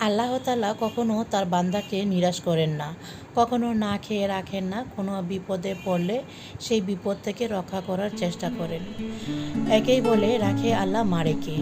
আল্লাহ তাআলা কখনো তার বান্দাকে নিরাশ করেন না, কখনো না খেয়ে রাখেন না, কোনো বিপদে পড়লে সেই বিপদ থেকে রক্ষা করার চেষ্টা করেন। একেই বলে, রাখে আল্লাহ মারেকে।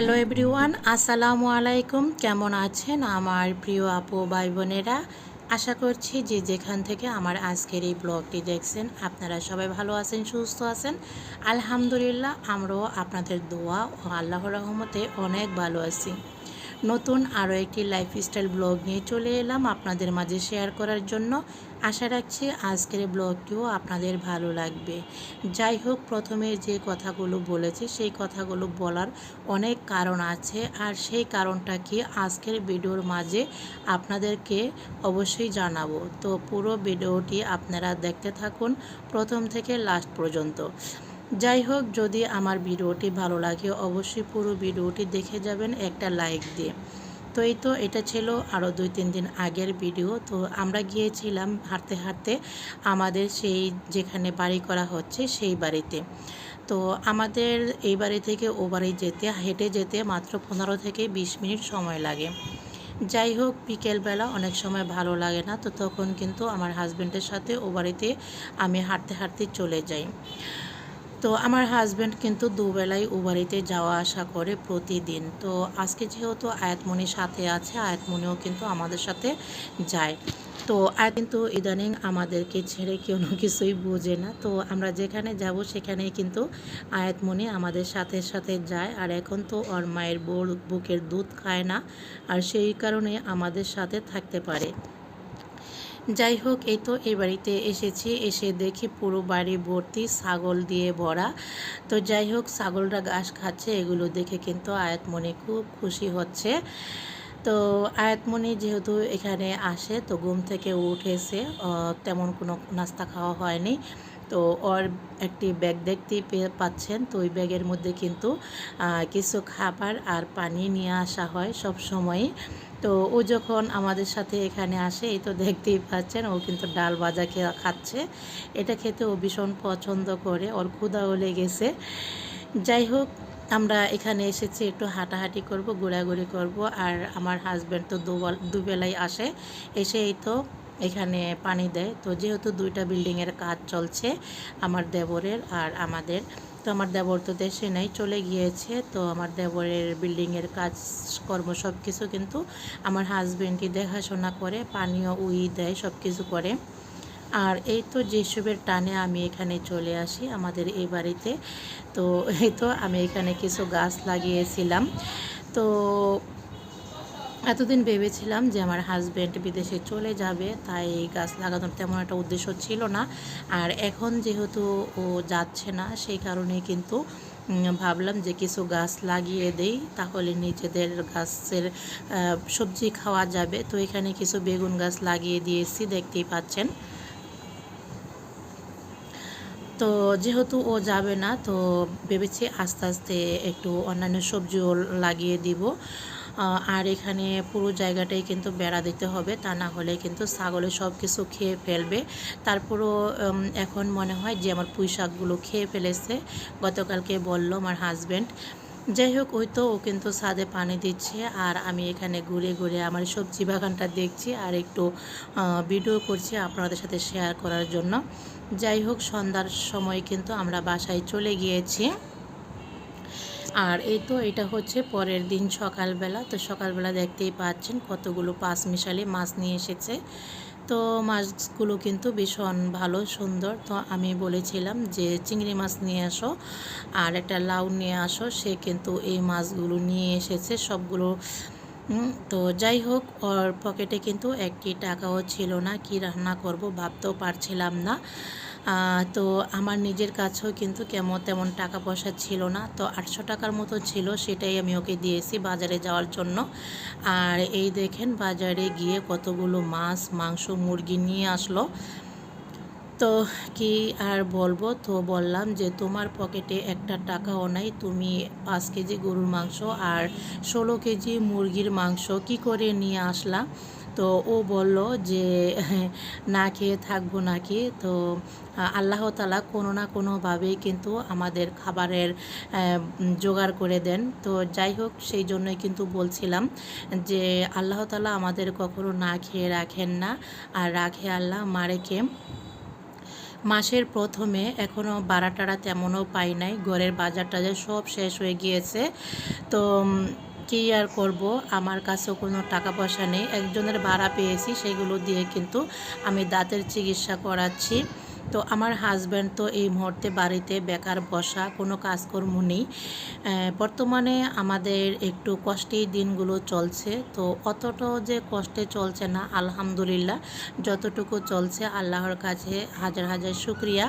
হ্যালো এভরিওয়ান, আসসালামু আলাইকুম। কেমন আছেন আমার প্রিয় আপু, ভাই বোনেরা? আশা করছি যে যেখান থেকে আমার আজকের এই ব্লগটি দেখছেন, আপনারা সবাই ভালো আছেন, সুস্থ আছেন। আলহামদুলিল্লাহ, আমরাও আপনাদের দোয়া ও আল্লাহর রহমতে অনেক ভালো আছি। নতুন আরও একটি লাইফস্টাইল ব্লগ নিয়ে চলে এলাম আপনাদের মাঝে শেয়ার করার জন্য। আশা রাখছি আজকের ব্লগটিও আপনাদের ভালো লাগবে। যাই হোক, প্রথমে যে কথাগুলো বলেছি, সেই কথাগুলো বলার অনেক কারণ আছে আর সেই কারণটা কি আজকের ভিডিওর মাঝে আপনাদেরকে অবশ্যই জানাব। তো পুরো ভিডিওটি আপনারা দেখতে থাকুন প্রথম থেকে লাস্ট পর্যন্ত। যাই হোক, যদি আমার ভিডিওটি ভালো লাগে, অবশ্যই পুরো ভিডিওটি দেখে যাবেন, একটা লাইক দিয়ে। তো এই তো, এটা ছিল আরও দুই তিন দিন আগের ভিডিও। তো আমরা গিয়েছিলাম হাঁটতে হাঁটতে আমাদের সেই যেখানে বাড়ি করা হচ্ছে, সেই বাড়িতে। তো আমাদের এই বাড়ি থেকে ও বাড়ি যেতে, হেঁটে যেতে মাত্র পনেরো থেকে বিশ মিনিট সময় লাগে। যাই হোক, বিকেলবেলা অনেক সময় ভালো লাগে না, তো তখন কিন্তু আমার হাজব্যান্ডের সাথে ও বাড়িতে আমি হাঁটতে হাঁটতে চলে যাই। তো আমার হাজব্যান্ড কিন্তু দুবেলাই উবারিতে যাওয়া আসা করে প্রতিদিন। তো আজকে যেহেতু আয়াতমণির সাথে আছে, আয়াতমণিও কিন্তু আমাদের সাথে যায়। তো আর কিন্তু ইদানিং আমাদেরকে ছেড়ে কোনো কিছুই বোঝে না। তো আমরা যেখানে যাব সেখানেই কিন্তু আয়াতমণি আমাদের সাথে সাথে যায়। আর এখন তো ওর মায়ের বুকের দুধ খায় না। আর সেই কারণে আমাদের সাথে থাকতে পারে। যাই হোক এই তো এই বাড়িতে এসেছি। এসে দেখি পুরো বাড়ি ভর্তি, ছাগল দিয়ে ভরা। তো যাই হোক ছাগলরা ঘাস খাচ্ছে, এগুলো দেখে কিন্তু আয়াতমণি খুব খুশি হচ্ছে। তো আয়াতমণি যেহেতু এখানে আসে, তো ঘুম থেকে উঠেছে তেমন কোনো নাস্তা খাওয়া হয়নি। তো ওর একটি ব্যাগ দেখতে পাচ্ছেন, তো ওই ব্যাগের মধ্যে কিন্তু কিছু খাবার আর পানি নিয়ে আসা হয় সব সময় তো ও যখন আমাদের সাথে এখানে আসে, এই তো দেখতেই পাচ্ছেন, ও কিন্তু ডাল ভাজা খেয়ে খাচ্ছে। এটা খেতে ও ভীষণ পছন্দ করে, ওর ক্ষুদাও লেগেছে। যাই হোক, আমরা এখানে এসেছি, একটু হাঁটাহাঁটি করব, ঘোরাঘুরি করব, আর আমার হাজব্যান্ড তো দুবেলাই আসে। এসে এই তো এখানে পানি দেয়। তো যেহেতু দুইটা বিল্ডিংয়ের কাজ চলছে, আমার দেবরের আর আমাদের তো আমার দেবর তো দেশে নাই, চলে গিয়েছে। তো আমার দেবরের বিল্ডিংয়ের কাজকর্ম সব কিছু কিন্তু আমার হাজব্যান্ডই দেখাশোনা করে, পানীয়, উই দেয় সব কিছু করে। আর এই তো যেসবের টানে আমি এখানে চলে আসি আমাদের এই বাড়িতে, তো এই তো আমি এখানে কিছু গাছ লাগিয়েছিলাম। তো এতদিন ভেবেছিলাম যে আমার হাজব্যান্ড বিদেশে চলে যাবে, তাই এই গাছ লাগানোর তেমন একটা উদ্দেশ্য ছিল না। আর এখন যেহেতু ও যাচ্ছে না, সেই কারণে কিন্তু ভাবলাম যে কিছু গাছ লাগিয়ে দেই, তাহলে নিজেদের গাছের সবজি খাওয়া যাবে। তো এখানে কিছু বেগুন গাছ লাগিয়ে দিয়েছি, দেখতেই পাচ্ছেন। তো যেহেতু ও যাবে না, তো ভেবেছি আস্তে আস্তে একটু অন্যান্য সবজিও লাগিয়ে দিব। আর এখানে পুরো জায়গাটাই কিন্তু বেড়া দিতে হবে, তা না হলে কিন্তু ছাগলে সব কিছু খেয়ে ফেলবে। তারপরও এখন মনে হয় যে আমার পুঁই শাকগুলো খেয়ে ফেলেছে, গতকালকে বলল আমার হাজব্যান্ড যাই হোক, ওই তো ও কিন্তু ছাদে পানি দিচ্ছে, আর আমি এখানে ঘুরে ঘুরে আমার সবজি বাগানটা দেখছি আর একটু ভিডিও করছি আপনাদের সাথে শেয়ার করার জন্য। যাই হোক, সন্ধ্যার সময় কিন্তু আমরা বাসায় চলে গিয়েছি। আর এই তো এটা হচ্ছে পরের দিন সকালবেলা। তো সকালবেলা দেখতেই পাচ্ছেন কতগুলো পাঁচ মিশালি মাছ নিয়ে এসেছে। তো মাছগুলো কিন্তু ভীষণ ভালো, সুন্দর। তো আমি বলেছিলাম যে চিংড়ি মাছ নিয়ে আসো আর একটা লাউ নিয়ে আসো, সে কিন্তু এই মাছগুলো নিয়ে এসেছে সবগুলো। তো যাই হোক, ওর পকেটে কিন্তু একটি টাকাও ছিল না, কি রান্না করব ভাবতেও পারছিলাম না। তো আমার নিজের কাছেও কিন্তু কেমন তেমন টাকা পয়সা ছিল না। তো আটশো টাকার মতো ছিল, সেটাই আমি ওকে দিয়েছি বাজারে যাওয়ার জন্য। আর এই দেখেন বাজারে গিয়ে কতগুলো মাছ, মাংস, মুরগি নিয়ে আসলো। তো কি আর বলব, তো বললাম যে তোমার পকেটে একটা টাকাও নাই, তুমি পাঁচ কেজি গরুর মাংস আর ষোলো কেজি মুরগির মাংস, কি করে নিয়ে আসলা তো ও বলল যে, না খেয়ে থাকব নাকি? তো, আল্লাহ তালা কোনো না কোনোভাবেই কিন্তু আমাদের খাবারের জোগাড় করে দেন। তো যাই হোক, সেই জন্যই কিন্তু বলছিলাম যে, আল্লাহ তালা আমাদের কখনো না খেয়ে রাখেন না। আর রাখে আল্লাহ মারেকে মাসের প্রথমে এখনও বাড়া টাড়া তেমনও পাই নাই। ঘরের বাজার টাজার সব শেষ হয়ে গিয়েছে। তো কী আর করব? আমার কাছেও কোনো টাকা পয়সা নেই। একজনের ভাড়া পেয়েছি, সেগুলো দিয়ে কিন্তু আমি দাঁতের চিকিৎসা করাচ্ছি। তো আমার হাজব্যান্ড তো এই মুহূর্তে বাড়িতে বেকার বসা, কোনো কাজকর্ম নেই। বর্তমানে আমাদের একটু কষ্টেই দিনগুলো চলছে। তো অতটাও যে কষ্টে চলছে না, আলহামদুলিল্লাহ। যতটুকু চলছে আল্লাহর কাছে হাজার হাজার শুক্রিয়া।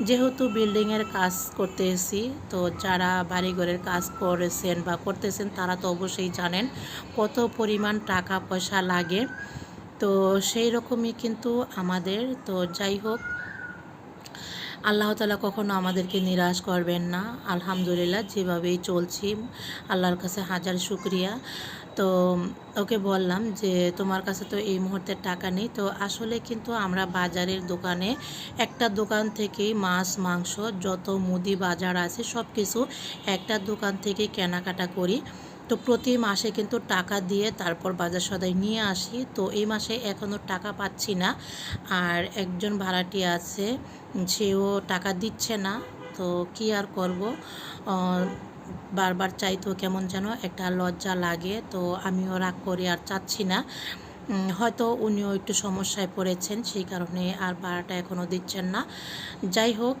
যেহেতু বিল্ডিংয়ের কাজ করতে এসি তো যারা বাড়িঘরের কাজ করেছেন বা করতেছেন তারা তো অবশ্যই জানেন কত পরিমাণ টাকা পয়সা লাগে। তো সেই রকমই কিন্তু আমাদের। তো যাই হোক আল্লাহ তালা কখনো আমাদেরকে নিরাশ করবেন না। আলহামদুলিল্লাহ, যেভাবেই চলছি, আল্লাহর কাছে হাজার শুক্রিয়া। তো ওকে বললাম যে, তোমার কাছে তো এই মুহূর্তে টাকা নেই। তো আসলে কিন্তু আমরা বাজারের দোকানে একটা দোকান থেকেই মাছ, মাংস, যত মুদি বাজার আছে সব কিছু একটা দোকান থেকে কেনাকাটা করি। তো প্রতি মাসে কিন্তু টাকা দিয়ে তারপর বাজার সদাই নিয়ে আসি। তো এই মাসে এখনও টাকা পাচ্ছি না। আর একজন ভাড়াটি আছে, সেও টাকা দিচ্ছে না। তো কি আর করব? বারবার চাইতো কেমন যেন একটা লজ্জা লাগে। তো আমিও রাগ করি আর চাচ্ছি না। হয়তো উনিও একটু সমস্যায় পড়েছেন, সেই কারণে আর ভাড়াটা এখনও দিচ্ছেন না। যাই হোক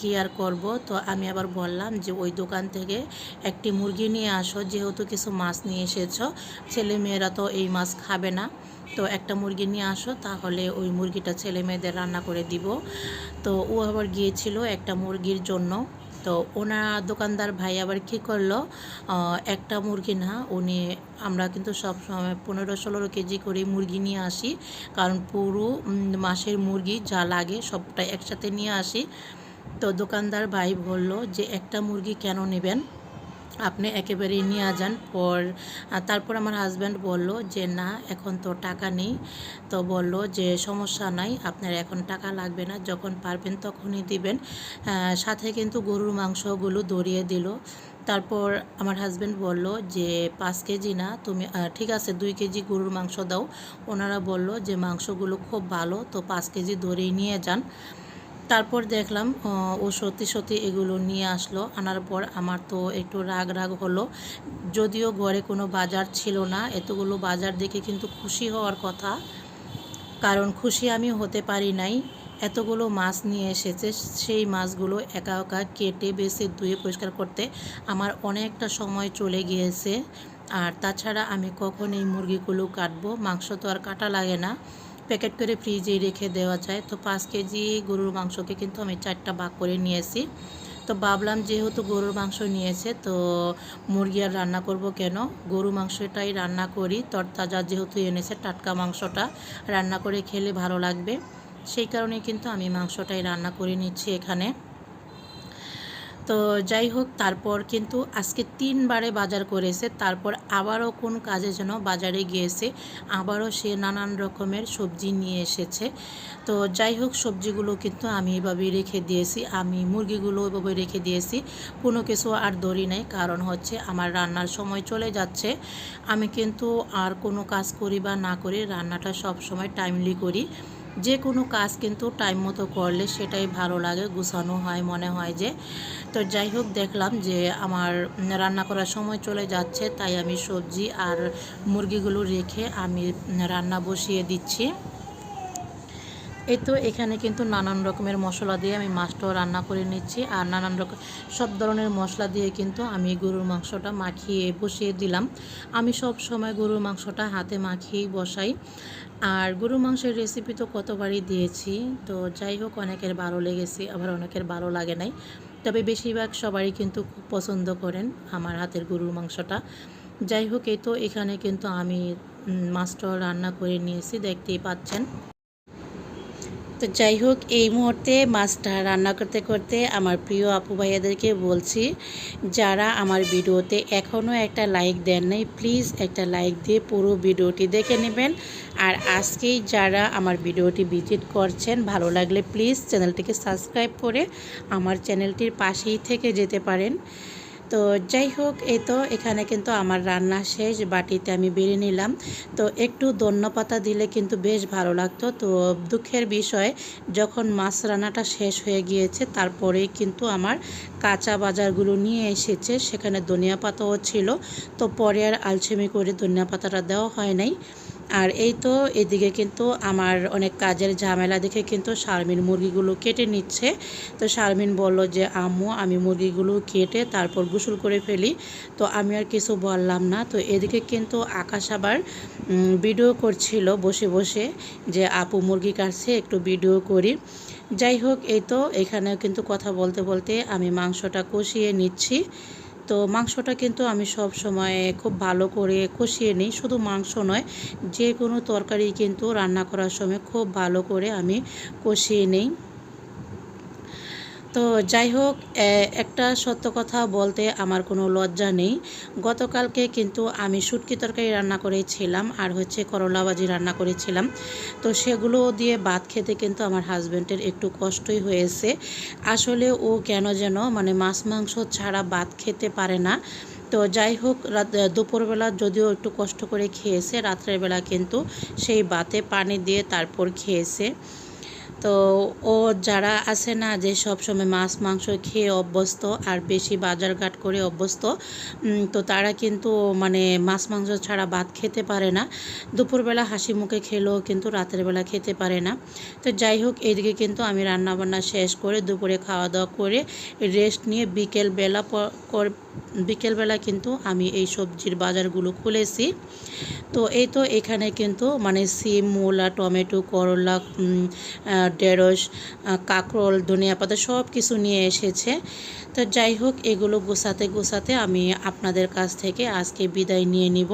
কি আর করব? তো আমি আবার বললাম যে ওই দোকান থেকে একটি মুরগি নিয়ে আসো, যেহেতু কিছু মাছ নিয়ে এসেছ ছেলে মেয়েরা তো এই মাছ খাবে না। তো একটা মুরগি নিয়ে আসো, তাহলে ওই মুরগিটা ছেলে মেয়েদের রান্না করে দিব। তো ও আবার গিয়েছিল একটা মুরগির জন্য। তো ওনার দোকানদার ভাই আবার কী করল একটা মুরগি না, উনি আমরা কিন্তু সব সময় পনেরো ষোলো কেজি করে মুরগি নিয়ে আসি, কারণ পুরো মাসের মুরগি যা লাগে সবটা একসাথে নিয়ে আসি। তো দোকানদার ভাই বলল যে একটা মুরগি কেন নেবেন? আপনি একেবারেই নিয়ে যান। পর তারপর আমার হাজব্যান্ড বলল যে, না, এখন তো টাকা নেই। তো বলল যে, সমস্যা নাই, আপনার এখন টাকা লাগবে না। যখন পারবেন তখনই দিবেন। সাথে কিন্তু গরুর মাংসগুলো দড়িয়ে দিল। তারপর আমার হাজব্যান্ড বলল যে, পাঁচ কেজি না, তুমি ঠিক আছে, দুই কেজি গরুর মাংস দাও। ওনারা বলল যে, মাংসগুলো খুব ভালো, তো পাঁচ কেজি ধরেই নিয়ে যান। তারপর দেখলাম, ও সত্যি সত্যি এগুলো নিয়ে আসলো। আনার পর আমার তো একটু রাগ রাগ হলো। যদিও ঘরে কোনো বাজার ছিল না, এতগুলো বাজার দেখে কিন্তু খুশি হওয়ার কথা। কারণ খুশি আমি হতে পারি নাই। এতগুলো মাছ নিয়ে এসেছে, সেই মাছগুলো একা একা কেটে, বেছে, ধুয়ে পরিষ্কার করতে আমার অনেকটা সময় চলে গিয়েছে। আর তাছাড়া আমি কখন এই মুরগিগুলো কাটবো, মাংস তো আর কাটা লাগে না। প্যাকেট করে ফ্রিজে রেখে দেওয়া যায়। তো পাঁচ কেজি গরুর মাংসকে কিন্তু আমি চারটা ভাগ করে নিয়েছি। তো ভাবলাম যেহেতু গরুর মাংস নিয়েছে, তো মুরগি আর রান্না করব কেন? গরু মাংসটাই রান্না করি। তরতাজা যেহেতু এনেছে, টাটকা মাংসটা রান্না করে খেলে ভালো লাগবে। সেই কারণে কিন্তু আমি মাংসটাই রান্না করে নিচ্ছি এখানে। তো যাই হোক, তারপর কিন্তু আজকে তিনবারে বাজার করেছে, তারপর আবারও কোন কাজে যেন বাজারে গিয়েছে, আবারও সে নানান রকমের সবজি নিয়ে এসেছে। তো যাই হোক, সবজিগুলো কিন্তু আমি এভাবেই রেখে দিয়েছি, আমি মুরগিগুলো এভাবে রেখে দিয়েছি, কোনো কিছু আর দড়ি নেই, কারণ হচ্ছে আমার রান্নার সময় চলে যাচ্ছে। আমি কিন্তু আর কোনো কাজ করি বা না করি, রান্নাটা সব সময় টাইমলি করি। যে কোনো কাজ কিন্তু টাইম মতো করলে সেটাই ভালো লাগে, গুছানো হয়, মনে হয় যে। তো যাই হোক, দেখলাম যে আমার রান্না করার সময় চলে যাচ্ছে, তাই আমি সবজি আর মুরগিগুলো রেখে আমি রান্না বসিয়ে দিচ্ছি। এই তো এখানে কিন্তু নানান রকমের মশলা দিয়ে আমি মাছটাও রান্না করে নিচ্ছি। আর নানান রকম, সব ধরনের মশলা দিয়ে কিন্তু আমি গরুর মাংসটা মাখিয়ে বসিয়ে দিলাম। আমি সব সময় গরুর মাংসটা হাতে মাখিয়েই বসাই। আর গরু মাংসের রেসিপি তো কতবারই দিয়েছি, তো যাই হোক অনেকের ভালো লেগেছে, আবার অনেকের ভালো লাগে নাই। তবে বেশিরভাগ সবারই কিন্তু খুব পছন্দ করেন আমার হাতের গরুর মাংসটা। যাই হোক, এই তো এখানে কিন্তু আমি মাছটা রান্না করে নিয়েছি, দেখতেই পাচ্ছেন। তো যাই হোক, এই মুহূর্তে মাছটা রান্না করতে করতে আমার প্রিয় আপু ভাইয়াদেরকে বলছি, যারা আমার ভিডিওতে এখনও একটা লাইক দেন নাই প্লিজ একটা লাইক দিয়ে পুরো ভিডিওটি দেখে নেবেন। আর আজকেই যারা আমার ভিডিওটি ভিজিট করছেন, ভালো লাগলে প্লিজ চ্যানেলটিকে সাবস্ক্রাইব করে আমার চ্যানেলটির পাশেই থেকে যেতে পারেন। তো যাই হোক, এই তো এখানে কিন্তু আমার রান্না শেষ, বাটিতে আমি বেরিয়ে নিলাম। তো একটু ধন্য পাতা দিলে কিন্তু বেশ ভালো লাগতো। তো দুঃখের বিষয়, যখন মাছ রান্নাটা শেষ হয়ে গিয়েছে তারপরেই কিন্তু আমার কাঁচা বাজারগুলো নিয়ে এসেছে, সেখানে ধনিয়া পাতাও ছিল। তো পরে আর আলসেমি করে ধনিয়া পাতাটা দেওয়া হয় নাই। আর এই তো এদিকে কিন্তু আমার অনেক কাজের ঝামেলা দেখে কিন্তু শারমিন মুরগিগুলো কেটে নিচ্ছে। তো শারমিন বলল যে, আম্মু, আমি মুরগিগুলো কেটে তারপর গোসল করে ফেলি। তো আমি আর কিছু বললাম না। তো এদিকে কিন্তু আকাশ আবার ভিডিও করছিল বসে বসে যে, আপু মুরগি কাটছে, একটু ভিডিও করি। যাই হোক, এই তো এখানেও কিন্তু কথা বলতে বলতে আমি মাংসটা কষিয়ে নিচ্ছি। তো মাংসটা কিন্তু আমি সব সময় খুব ভালো করে কষিয়ে নিই। শুধু মাংস নয় যে কোনো তরকারি কিন্তু রান্না করার সময় খুব ভালো করে আমি কষিয়ে নিই। তো যাই হোক একটা সত্য কথা বলতে আমার কোনো লজ্জা নেই। গতকালকে কিন্তু আমি শুটকি তরকারি রান্না করেছিলাম আর হচ্ছে করলা ভাজি রান্না করেছিলাম। তো সেগুলো দিয়ে ভাত খেতে কিন্তু আমার হাজব্যান্ডের একটু কষ্টই হয়েছে। আসলে ও কেন যেন মানে মাছ মাংস ছাড়া ভাত খেতে পারে না। তো যাই হোক, রাত দুপুরবেলা যদিও একটু কষ্ট করে খেয়েছে, রাত্রের বেলা কিন্তু সেই বাতে পানি দিয়ে তারপর খেয়েছে। তো ও যারা আছে না যে সব সময় মাছ, মাংস খেয়ে অভ্যস্ত আর বেশি বাজারঘাট করে অভ্যস্ত তো তারা কিন্তু মানে মাছ, মাংস ছাড়া ভাত খেতে পারে না। দুপুরবেলা হাসি মুখে খেলেও কিন্তু রাতের বেলা খেতে পারে না। তো যাই হোক, এদিকে কিন্তু আমি রান্নাবান্না শেষ করে দুপুরে খাওয়া দাওয়া করে রেস্ট নিয়ে বিকেল বিকেলবেলা বিকেলবেলা কিন্তু আমি এই সবজির বাজারগুলো খুলেছি। তো এই তো এখানে কিন্তু মানে সিম, মূলা, টমেটো, করলা ঢেঁড়স কাঁকরোল, ধনিয়া পাতা সব কিছু নিয়ে এসেছে। তো যাই হোক, এগুলো গোছাতে গোছাতে আমি আপনাদের কাছ থেকে আজকে বিদায় নিয়ে নিব।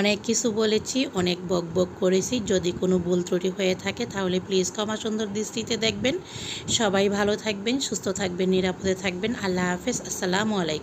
অনেক কিছু বলেছি, অনেক বক বক করেছি। যদি কোনো ভুল ত্রুটি হয়ে থাকে তাহলে প্লিজ ক্ষমা সুন্দর দৃষ্টিতে দেখবেন। সবাই ভালো থাকবেন, সুস্থ থাকবেন, নিরাপদে থাকবেন। আল্লাহ হাফেজ, আসসালামু আলাইকুম।